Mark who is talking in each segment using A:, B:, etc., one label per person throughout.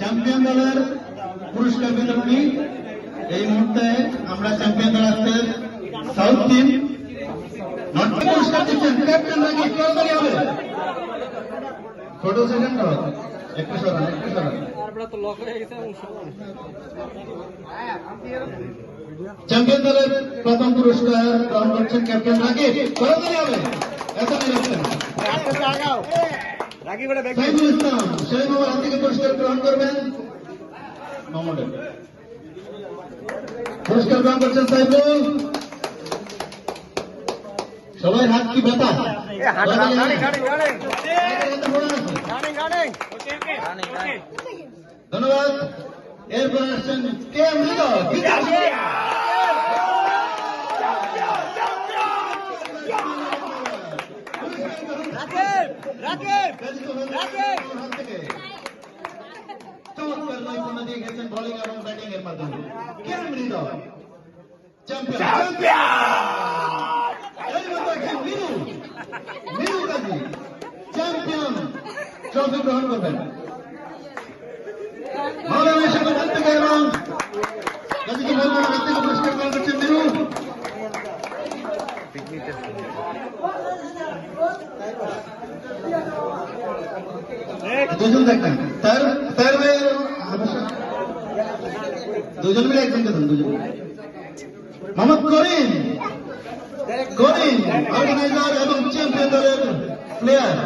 A: Champion দলের পুরস্কার বিতরণী। এই মুহূর্তে আমরা চ্যাম্পিয়ন দল আজকে সাউথ টিম নট পুরস্কার দিচ্ছেন। ক্যাপ্টেন নাকি তাড়াতাড়ি হবে। ফটো সেকেন্ড একটু সরান একটু সরান। চ্যাম্পিয়ন দলের প্রথম পুরস্কার গ্রহণ করছেন ক্যাপ্টেন রাকিব তাড়াতাড়ি হবে। এত নিরক্ষণ সাইফুল ইসলাম সেই বাবার হাত থেকে পুরস্কার গ্রহণ করবেন মামুনের পুরস্কার গ্রহণ করছেন সাইফুল সবাই হাত কি ব্যথা ধন্যবাদ এরপর আসছেন কে মৃত চমৎকার নৈপুণ্য দিয়ে গেছেন বোলিং এবং ব্যাটিং এর মাধ্যমে। কে মৃত চ্যাম্পিয়ন ট্রফি গ্রহণ করবেন। মৌলানা সাহেব থেকে এবং কাজীকে মৌলানা হাত পুরস্কার গ্রহণ করছেন মিরু দুজন দেখবেন। দুজন মিলে একজনকে দেন দুজন। মোহাম্মদ করিম। করিম, অর্গানাইজার এবং চ্যাম্পিয়ন দলের প্লেয়ার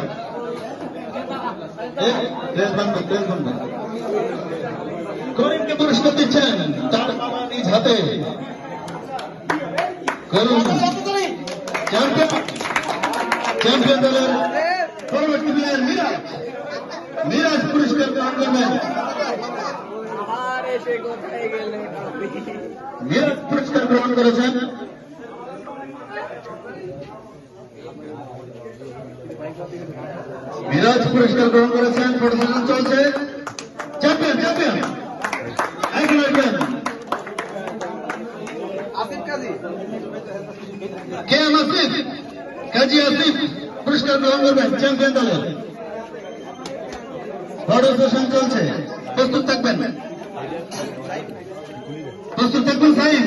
A: করিমকে পুরস্কার দিচ্ছেন তার বাবা নিজ হাতে। করিম চ্যাম্পিয়ন চ্যাম্পিয়ন দলের পরবর্তী প্লেয়ার মিরাজ মিরাজ পুরস্কার গ্রহণ করবেন মিরাজ পুরস্কার গ্রহণ করেছেন মিরাজ পুরস্কার গ্রহণ করেছেন ফটো সেশন চলছে চ্যাম্পিয়ন চ্যাম্পিয়ন একজন একজন কে এম আসিফ কাজী আসিফ, পুরস্কার গ্রহণ করবেন, চ্যাম্পিয়ন দলের ফটো সেশন চলছে। প্রস্তুত থাকবেন। প্রস্তুত থাকবেন সাইন।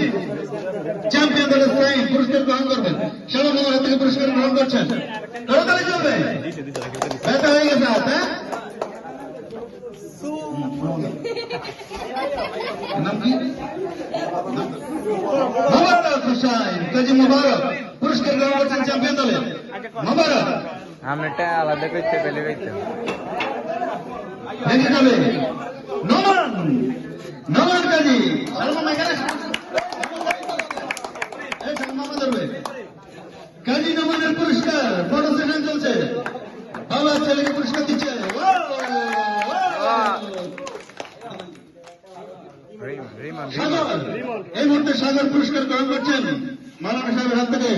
A: চ্যাম্পিয়ন দলের সাইন, পুরস্কার গ্রহণ করবেন। সারা মোহর থেকে পুরস্কার গ্রহণ করছেন। তাড়াতাড়ি চলবে। ব্যথা হয়ে গেছে হাত হ্যাঁ? নাম পুরস্কার গ্রহণ করছেন চ্যাম্পিয়ন দলের মোবারক।
B: আমরা আলাদা করতে পেলে পেয়েছি
A: ভেঙে যাবে। নমান। নমান কাজী সালমান এখানে কাজী নমানের পুরস্কার বড় সেশন চলছে। বাবা ছেলেকে পুরস্কার দিচ্ছে। সাগর। এই মুহূর্তে সাগর পুরস্কার গ্রহণ করছেন মালানা সাহেবের হাত থেকে।